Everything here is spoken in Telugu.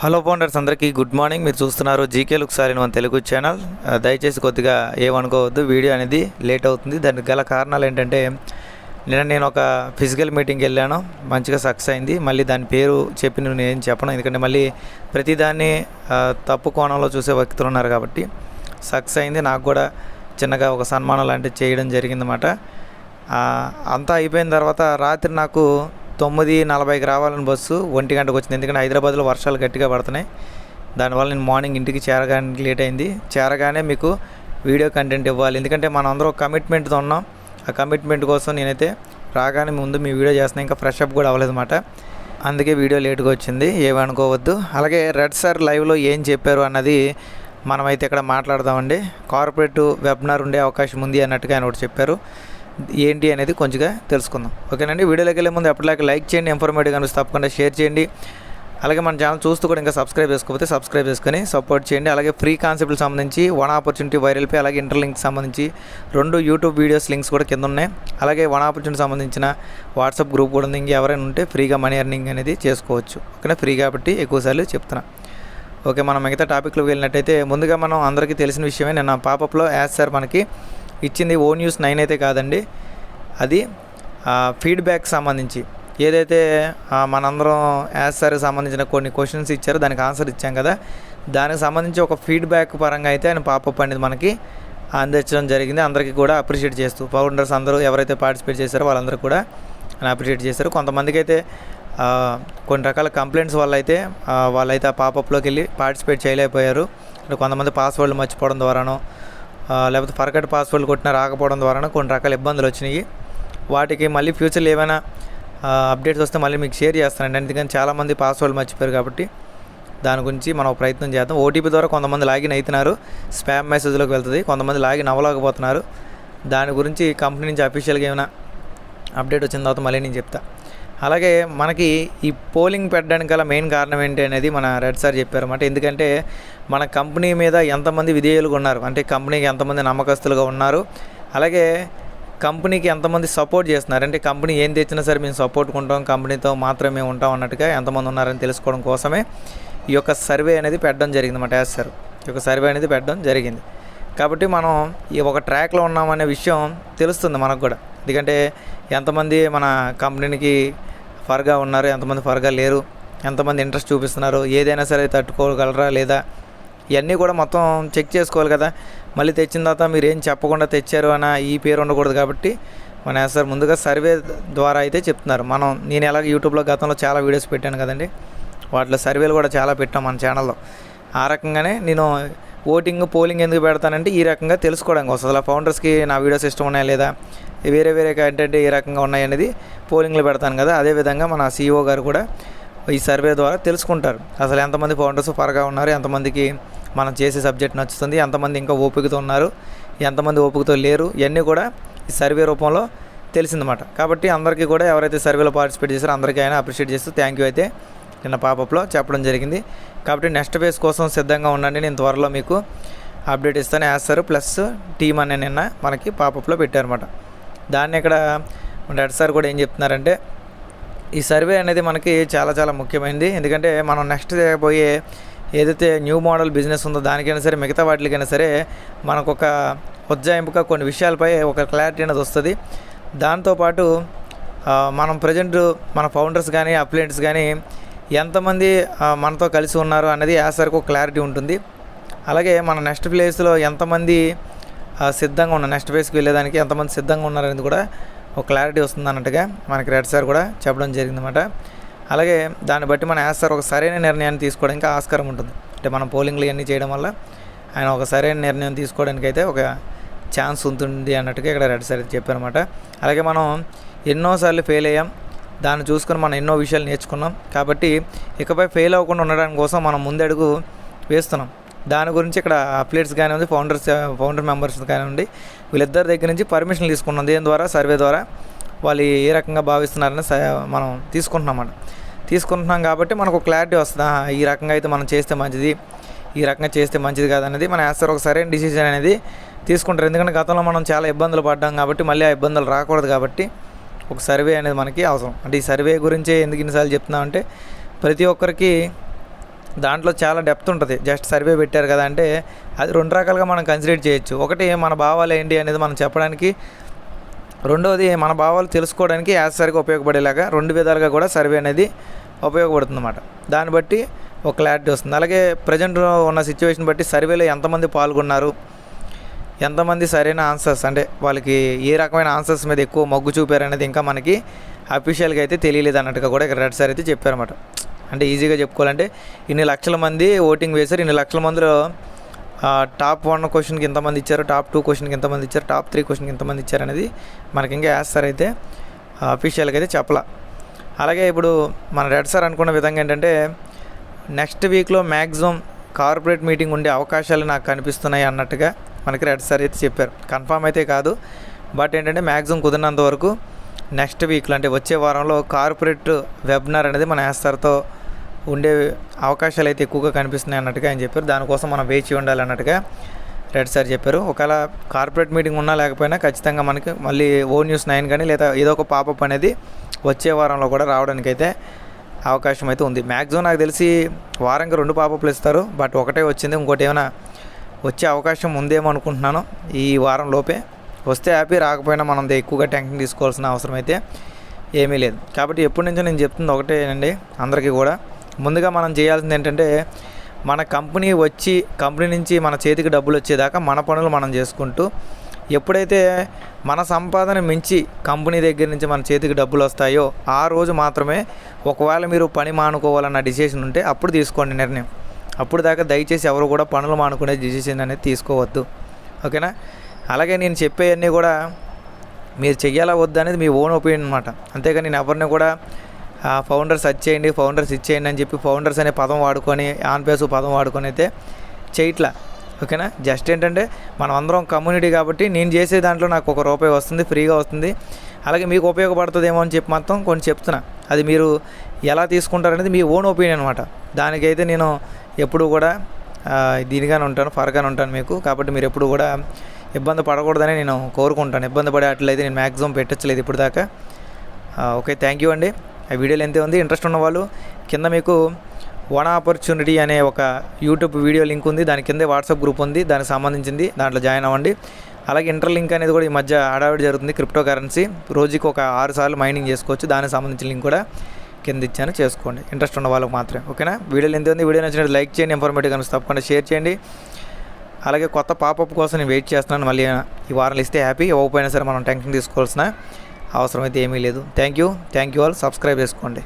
హలో ఫౌండర్స్ అందరికీ గుడ్ మార్నింగ్ మీరు చూస్తున్నారు జీకే లుక్ సార్ మన తెలుగు ఛానల్ దయచేసి కొద్దిగా ఏమనుకోవద్దు వీడియో అనేది లేట్ అవుతుంది. దానికి గల కారణాలు ఏంటంటే నిన్న నేను ఒక ఫిజికల్ మీటింగ్కి వెళ్ళాను. మంచిగా సక్సెస్ అయింది. మళ్ళీ దాని పేరు చెప్పి నేను ఏం చెప్పను. ఎందుకంటే మళ్ళీ ప్రతిదాన్ని తప్పు కోణంలో చూసే వ్యక్తులు ఉన్నారు కాబట్టి సక్సెస్ అయింది. నాకు కూడా చిన్నగా ఒక సన్మానం లాంటివి చేయడం జరిగిందన్నమాట. అంతా అయిపోయిన తర్వాత రాత్రి నాకు తొమ్మిది నలభైకి రావాలని బస్సు ఒంటి గంటకు వచ్చింది. ఎందుకంటే హైదరాబాద్లో వర్షాలు గట్టిగా పడుతున్నాయి. దానివల్ల నేను మార్నింగ్ ఇంటికి చేరగానికి లేట్ అయింది. చేరగానే మీకు వీడియో కంటెంట్ ఇవ్వాలి. ఎందుకంటే మనం అందరూ కమిట్మెంట్తో ఉన్నాం. ఆ కమిట్మెంట్ కోసం నేనైతే రాగానే ముందు మీ వీడియో చేస్తున్నా. ఇంకా ఫ్రెష్ అప్ కూడా అవ్వలేదు అనమాట అందుకే వీడియో లేట్గా వచ్చింది. ఏమనుకోవద్దు అలాగే రెడ్ సార్ లైవ్లో ఏం చెప్పారు అన్నది మనమైతే ఇక్కడ మాట్లాడదామండి. కార్పొరేట్ వెబినార్ ఉండే అవకాశం ఉంది అన్నట్టుగా ఆయన ఒకటి చెప్పారు. ఏంటి అనేది కొంచెంగా తెలుసుకుందాం. ఓకేనండి? వీడియోలోకి వెళ్ళే ముందు ఎప్పటిలాగా లైక్ చేయండి ఇన్ఫర్మేటివ్ కనుక తప్పకుండా షేర్ చేయండి. అలాగే మన ఛానల్ చూస్తూ కూడా ఇంకా సబ్స్క్రైబ్ చేసుకోకపోతే సబ్స్క్రైబ్ చేసుకొని సపోర్ట్ చేయండి. అలాగే ఫ్రీ కాన్సెప్ట్కి సంబంధించి వన్ ఆపర్చునిటీ వైరల్ పే అలాగే ఇంటర్లింక్ సంబంధించి రెండు యూట్యూబ్ వీడియోస్ లింక్స్ కూడా కింద ఉన్నాయి. అలాగే వన్ ఆపర్చునిటీ సంబంధించిన వాట్సాప్ గ్రూప్ కూడా ఉంది. ఎవరైనా ఉంటే ఫ్రీగా మనీ ఎర్నింగ్ అనేది చేసుకోవచ్చు. ఓకేనా? ఫ్రీ కాబట్టి ఎక్కువసార్లు చెప్తున్నా. ఓకే మనం మిగతా టాపిక్లోకి వెళ్ళినట్టయితే ముందుగా మనం అందరికీ తెలిసిన విషయమే నేను పాపప్లో యాజ్ సార్ మనకి ఇచ్చింది ఓ న్యూస్ నైన్ అయితే కాదండి. అది ఫీడ్బ్యాక్ సంబంధించి. ఏదైతే మనందరం యాసర్ సార్కి సంబంధించిన కొన్ని క్వశ్చన్స్ ఇచ్చారో దానికి ఆన్సర్ ఇచ్చాం కదా. దానికి సంబంధించి ఒక ఫీడ్బ్యాక్ పరంగా అయితే ఆయన పాపప్ అనేది మనకి అందించడం జరిగింది. అందరికీ కూడా అప్రిషియేట్ చేస్తూ ఫౌండర్స్ అందరూ ఎవరైతే పార్టిసిపేట్ చేశారో వాళ్ళందరూ కూడా ఆయన అప్రిషియేట్ చేశారు. కొంతమందికి అయితే కొన్ని రకాల కంప్లైంట్స్ వల్ల అయితే వాళ్ళైతే ఆ పాపప్లోకి వెళ్ళి పార్టిసిపేట్ చేయలేకపోయారు. కొంతమంది పాస్వర్డ్లు మర్చిపోవడం ద్వారానో లేకపోతే ఫర్గట్ పాస్వర్డ్ కొట్టినా రాకపోవడం ద్వారా కొన్ని రకాల ఇబ్బందులు వచ్చినాయి. వాటికి మళ్ళీ ఫ్యూచర్లో ఏమైనా అప్డేట్స్ వస్తే మళ్ళీ మీకు షేర్ చేస్తానండి. ఎందుకంటే చాలామంది పాస్వర్డ్ మర్చిపోయారు కాబట్టి దాని గురించి మనం ప్రయత్నం చేద్దాం. ఓటీపీ ద్వారా కొంతమంది లాగిన్ అవుతున్నారు స్పామ్ మెసేజ్లోకి వెళ్తుంది. కొంతమంది లాగిన్ అవ్వలేకపోతున్నారు. దాని గురించి కంపెనీ నుంచి అఫీషియల్గా ఏమైనా అప్డేట్ వచ్చిన తర్వాత మళ్ళీ నేను చెప్తా. అలాగే మనకి ఈ పోలింగ్ పెట్టడానికి గల మెయిన్ కారణం ఏంటి అనేది మన రెడ్ సార్ చెప్పారు అన్నమాట ఎందుకంటే మన కంపెనీ మీద ఎంతమంది విధేయులుగా ఉన్నారు అంటే కంపెనీకి ఎంతమంది నమ్మకస్తులుగా ఉన్నారు అలాగే కంపెనీకి ఎంతమంది సపోర్ట్ చేస్తున్నారు. అంటే కంపెనీ ఏం తెచ్చినా సరే మేము సపోర్ట్ ఉంటాం కంపెనీతో మాత్రమే ఉంటాం అన్నట్టుగా ఎంతమంది ఉన్నారని తెలుసుకోవడం కోసమే ఈ యొక్క సర్వే అనేది పెట్టడం జరిగింది అన్నమాట యాజ్ సార్. ఈ యొక్క సర్వే అనేది పెట్టడం జరిగింది. కాబట్టి మనం ఈ ఒక ట్రాక్లో ఉన్నామనే విషయం తెలుస్తుంది మనకు కూడా. ఎందుకంటే ఎంతమంది మన కంపెనీకి ఫర్గా ఉన్నారు ఎంతమంది ఫర్గా లేరు ఎంతమంది ఇంట్రెస్ట్ చూపిస్తున్నారు ఏదైనా సరే తట్టుకోగలరా లేదా ఇవన్నీ కూడా మొత్తం చెక్ చేసుకోవాలి కదా. మళ్ళీ తెచ్చిన తర్వాత మీరు ఏం చెప్పకుండా తెచ్చారు అన్న ఈ పేరు ఉండకూడదు కాబట్టి మన సార్ ముందుగా సర్వే ద్వారా అయితే చెప్తున్నారు. మనం నేను ఎలాగ యూట్యూబ్లో గతంలో చాలా వీడియోస్ పెట్టాను కదండి. వాటిలో సర్వేలు కూడా చాలా పెట్టాం మన ఛానల్లో ఆ రకంగానే నేను ఓటింగ్ పోలింగ్ ఎందుకు పెడతానంటే ఈ రకంగా తెలుసుకోవడానికి వస్తుంది. అలా ఫౌండర్స్కి నా వీడియోస్ ఇష్టం ఉన్నాయా లేదా వేరే వేరే కంటెంట్ ఏ రకంగా ఉన్నాయి అనేది పోలింగ్లో పెడతాను కదా. అదేవిధంగా మన సీఈఓ గారు కూడా ఈ సర్వే ద్వారా తెలుసుకుంటారు. అసలు ఎంతమంది ఫౌండర్స్ పరగా ఉన్నారు ఎంతమందికి మనం చేసే సబ్జెక్ట్ నచ్చుతుంది ఎంతమంది ఇంకా ఓపికతో ఉన్నారు ఎంతమంది ఓపికతో లేరు ఇవన్నీ కూడా ఈ సర్వే రూపంలో తెలిసిందన్నమాట. కాబట్టి అందరికీ కూడా ఎవరైతే సర్వేలో పార్టిసిపేట్ చేశారో అందరికీ ఆయన అప్రిషియేట్ చేస్తూ థ్యాంక్ యూ అయితే నిన్న పాపప్లో చెప్పడం జరిగింది. కాబట్టి నెక్స్ట్ ఫేజ్ కోసం సిద్ధంగా ఉండండి. నేను త్వరలో మీకు అప్డేట్ ఇస్తాను. వేస్తారు ప్లస్ టీమ్ అనే నిన్న మనకి పాపప్లో పెట్టారన్నమాట. దాన్ని ఇక్కడ రెడ్ సార్ కూడా ఏం చెప్తున్నారంటే ఈ సర్వే అనేది మనకి చాలా చాలా ముఖ్యమైనది ఎందుకంటే మనం నెక్స్ట్ చేయబోయే ఏదైతే న్యూ మోడల్ బిజినెస్ ఉందో దానికైనా సరే మిగతా వాటికైనా సరే మనకు ఒక ఉజ్జాయింపుగా కొన్ని విషయాలపై ఒక క్లారిటీ అనేది వస్తుంది. దాంతోపాటు మనం ప్రజెంట్ మన ఫౌండర్స్ కానీ అప్లెంట్స్ కానీ ఎంతమంది మనతో కలిసి ఉన్నారు అనేది వేసరికి ఒక క్లారిటీ ఉంటుంది. అలాగే మన నెక్స్ట్ ప్లేస్లో ఎంతమంది సిద్ధంగా ఉన్నారు నెక్స్ట్ ఫేస్కి వెళ్ళేదానికి ఎంతమంది సిద్ధంగా ఉన్నారనేది కూడా ఒక క్లారిటీ వస్తుంది అన్నట్టుగా మనకి రెడ్ సార్ కూడా చెప్పడం జరిగిందన్నమాట. అలాగే దాన్ని బట్టి మన యాస్ సార్ ఒక సరైన నిర్ణయాన్ని తీసుకోవడానికి ఆస్కారం ఉంటుంది. అంటే మనం పోలింగ్లు ఇవన్నీ చేయడం వల్ల ఆయన ఒక సరైన నిర్ణయం తీసుకోవడానికి అయితే ఒక ఛాన్స్ ఉంటుంది అన్నట్టుగా ఇక్కడ రెడ్ సార్ చెప్పారన్నమాట. అలాగే మనం ఎన్నోసార్లు ఫెయిల్ అయ్యాం. దాన్ని చూసుకొని మనం ఎన్నో విషయాలు నేర్చుకున్నాం. కాబట్టి ఇకపై ఫెయిల్ అవ్వకుండా ఉండడానికి కోసం మనం ముందడుగు వేస్తున్నాం. దాని గురించి ఇక్కడ అప్లేట్స్ కానివ్వండి ఫౌండర్స్ ఫౌండర్ మెంబర్స్ కానివ్వండి వీళ్ళిద్దరి దగ్గర నుంచి పర్మిషన్ తీసుకున్నాం. దేని ద్వారా? సర్వే ద్వారా. వాళ్ళు ఏ రకంగా భావిస్తున్నారని స- మనం తీసుకుంటున్నాం అన్నమాట. తీసుకుంటున్నాం కాబట్టి మనకు క్లారిటీ వస్తుంది. ఈ రకంగా అయితే మనం చేస్తే మంచిది ఈ రకంగా చేస్తే మంచిది కాదనేది మనం వేస్తారు ఒక సరైన డిసిజన్ అనేది తీసుకుంటారు. ఎందుకంటే గతంలో మనం చాలా ఇబ్బందులు పడ్డాం కాబట్టి మళ్ళీ ఆ ఇబ్బందులు రాకూడదు కాబట్టి ఒక సర్వే అనేది మనకి అవసరం. అంటే ఈ సర్వే గురించి ఎందుకు ఇన్నిసార్లు చెప్తున్నామంటే ప్రతి ఒక్కరికి దాంట్లో చాలా డెప్త్ ఉంటుంది. జస్ట్ సర్వే పెట్టారు కదా అంటే అది రెండు రకాలుగా మనం కన్సిడర్ చేయొచ్చు. ఒకటి మన భావాలు ఏంటి అనేది మనం చెప్పడానికి. రెండవది మన భావాలు తెలుసుకోవడానికి యాసరిగా ఉపయోగపడేలాగా రెండు విధాలుగా కూడా సర్వే అనేది ఉపయోగపడుతుంది అన్నమాట దాన్ని బట్టి ఒక క్లారిటీ వస్తుంది. అలాగే ప్రజెంట్ ఉన్న సిచ్యువేషన్ బట్టి సర్వేలో ఎంతమంది పాల్గొన్నారు? ఎంతమంది సరైన ఆన్సర్స్? అంటే వాళ్ళకి ఏ రకమైన ఆన్సర్స్ మీద ఎక్కువ మొగ్గు చూపారనేది ఇంకా మనకి అఫీషియల్గా అయితే తెలియలేదు అన్నట్టుగా కూడా ఇక్కడ రెడ్ సార్ అయితే చెప్పారన్నమాట. అంటే ఈజీగా చెప్పుకోవాలంటే ఇన్ని లక్షల మంది ఓటింగ్ వేశారు ఇన్ని లక్షల మందిలో టాప్ వన్ క్వశ్చన్కి ఎంతమంది ఇచ్చారు టాప్ టూ క్వశ్చన్కి ఎంతమంది ఇచ్చారు టాప్ త్రీ క్వశ్చన్కి ఎంతమంది ఇచ్చారు అనేది మనకి ఇంకా యాస్ సార్ అయితే అఫీషియల్గా అయితే చెప్పలా. అలాగే ఇప్పుడు మన రెడ్ సార్ అనుకున్న విధంగా ఏంటంటే నెక్స్ట్ వీక్లో మ్యాక్సిమం కార్పొరేట్ మీటింగ్ ఉండే అవకాశాలు నాకు కనిపిస్తున్నాయి అన్నట్టుగా మనకి రెడ్ సార్ అయితే చెప్పారు. కన్ఫామ్ అయితే కాదు. బట్ ఏంటంటే మ్యాక్సిమం కుదిరినంత వరకు నెక్స్ట్ వీక్లో అంటే వచ్చే వారంలో కార్పొరేట్ వెబినార్ అనేది మన యాస్తార్తో ఉండే అవకాశాలు అయితే ఎక్కువగా కనిపిస్తున్నాయి అన్నట్టుగా ఆయన చెప్పారు. దానికోసం మనం వేచి ఉండాలి అన్నట్టుగా రెడ్ సార్ చెప్పారు. ఒకవేళ కార్పొరేట్ మీటింగ్ ఉన్నా లేకపోయినా ఖచ్చితంగా మనకి మళ్ళీ ఓ న్యూస్ నైన్ కానీ లేదా ఏదో ఒక పాపప్ అనేది వచ్చే వారంలో కూడా రావడానికి అయితే అవకాశం అయితే ఉంది. మ్యాక్సిమం నాకు తెలిసి వారంకి రెండు పాపప్లు ఇస్తారు. బట్ ఒకటే వచ్చింది. ఇంకోటి ఏమైనా వచ్చే అవకాశం ఉందేమో అనుకుంటున్నాను ఈ వారం లోపే. వస్తే హ్యాపీ రాకపోయినా మనం ఎక్కువగా ట్యాంకింగ్ తీసుకోవాల్సిన అవసరం అయితే ఏమీ లేదు. కాబట్టి ఎప్పటి నుంచో నేను చెప్తుంది ఒకటేనండి అందరికీ కూడా. ముందుగా మనం చేయాల్సింది ఏంటంటే మన కంపెనీ వచ్చి కంపెనీ నుంచి మన చేతికి డబ్బులు వచ్చేదాకా మన పనులు మనం చేసుకుంటూ ఎప్పుడైతే మన సంపాదన మించి కంపెనీ దగ్గర నుంచి మన చేతికి డబ్బులు వస్తాయో ఆ రోజు మాత్రమే ఒకవేళ మీరు పని మానుకోవాలన్న డిసిషన్ ఉంటే అప్పుడు తీసుకోండి నిర్ణయం. అప్పుడు దాకా దయచేసి ఎవరు కూడా పనులు మానుకునే డిసిషన్ అనేది తీసుకోవద్దు. ఓకేనా? అలాగే నేను చెప్పేవన్నీ కూడా మీరు చెయ్యాలా వద్దు అనేది మీ ఓన్ ఒపీనియన్ అనమాట అంతేగాని నేను ఎవరిని కూడా ఫౌండర్స్ వచ్చేయండి ఫౌండర్స్ ఇచ్చేయండి అని చెప్పి ఫౌండర్స్ అనే పదం వాడుకొని ఆన్ పేసు పదం వాడుకొని అయితే చేయట్లా. ఓకేనా? జస్ట్ ఏంటంటే మనం అందరం కమ్యూనిటీ కాబట్టి నేను చేసే దాంట్లో నాకు ఒక రూపాయి వస్తుంది ఫ్రీగా వస్తుంది. అలాగే మీకు ఉపయోగపడుతుందేమో అని చెప్పి మాత్రం కొన్ని చెప్తున్నా. అది మీరు ఎలా తీసుకుంటారనేది మీ ఓన్ ఒపీనియన్ అనమాట దానికైతే నేను ఎప్పుడు కూడా దీనిగానే ఉంటాను ఫరగానే ఉంటాను మీకు. కాబట్టి మీరు ఎప్పుడు కూడా ఇబ్బంది పడకూడదని నేను కోరుకుంటాను. ఇబ్బంది పడే అట్లయితే నేను మ్యాక్సిమం పెట్టచ్చలేదు ఇప్పుడు దాకా ఓకే థ్యాంక్ యూ అండి. ఆ వీడియోలు ఎంతే ఉంది? ఇంట్రెస్ట్ ఉన్న వాళ్ళు కింద మీకు వన్ ఆపర్చునిటీ అనే ఒక యూట్యూబ్ వీడియో లింక్ ఉంది. దాని కిందే వాట్సాప్ గ్రూప్ ఉంది. దానికి సంబంధించింది దాంట్లో జాయిన్ అవ్వండి. అలాగే ఇంటర్ లింక్ అనేది కూడా ఈ మధ్య ఆడావిడి జరుగుతుంది క్రిప్టో కరెన్సీ రోజుకి ఒక ఆరు సార్లు మైనింగ్ చేసుకోవచ్చు. దానికి సంబంధించిన లింక్ కూడా కింద ఇచ్చాను చేసుకోండి. ఇంట్రెస్ట్ ఉన్న వాళ్ళకి మాత్రమే ఓకేనా? వీడియోలు ఎంత ఉంది. వీడియో నచ్చినట్టు లైక్ చేయండి ఇన్ఫర్మేటివ్ కనుక తప్పకుండా షేర్ చేయండి. అలాగే కొత్త పాపప్ కోసం నేను వెయిట్ చేస్తున్నాను. మళ్ళీ ఈ వారాలు ఇస్తే హ్యాపీ ఇవ్వకపోయినా సరే మనం టెన్షన్ తీసుకోవాల్సిన అవసరం అయితే ఏమీ లేదు. Thank you thank you all subscribe చేసుకోండి.